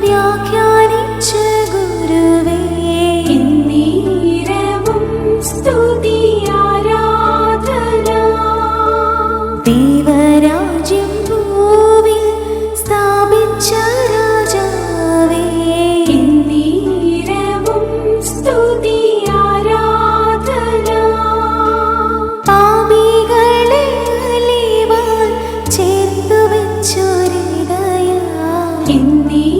വ്യാഖ്യാനിച്ച ഗുരുവേ. നീരവും സ്തുതി. എന്നീ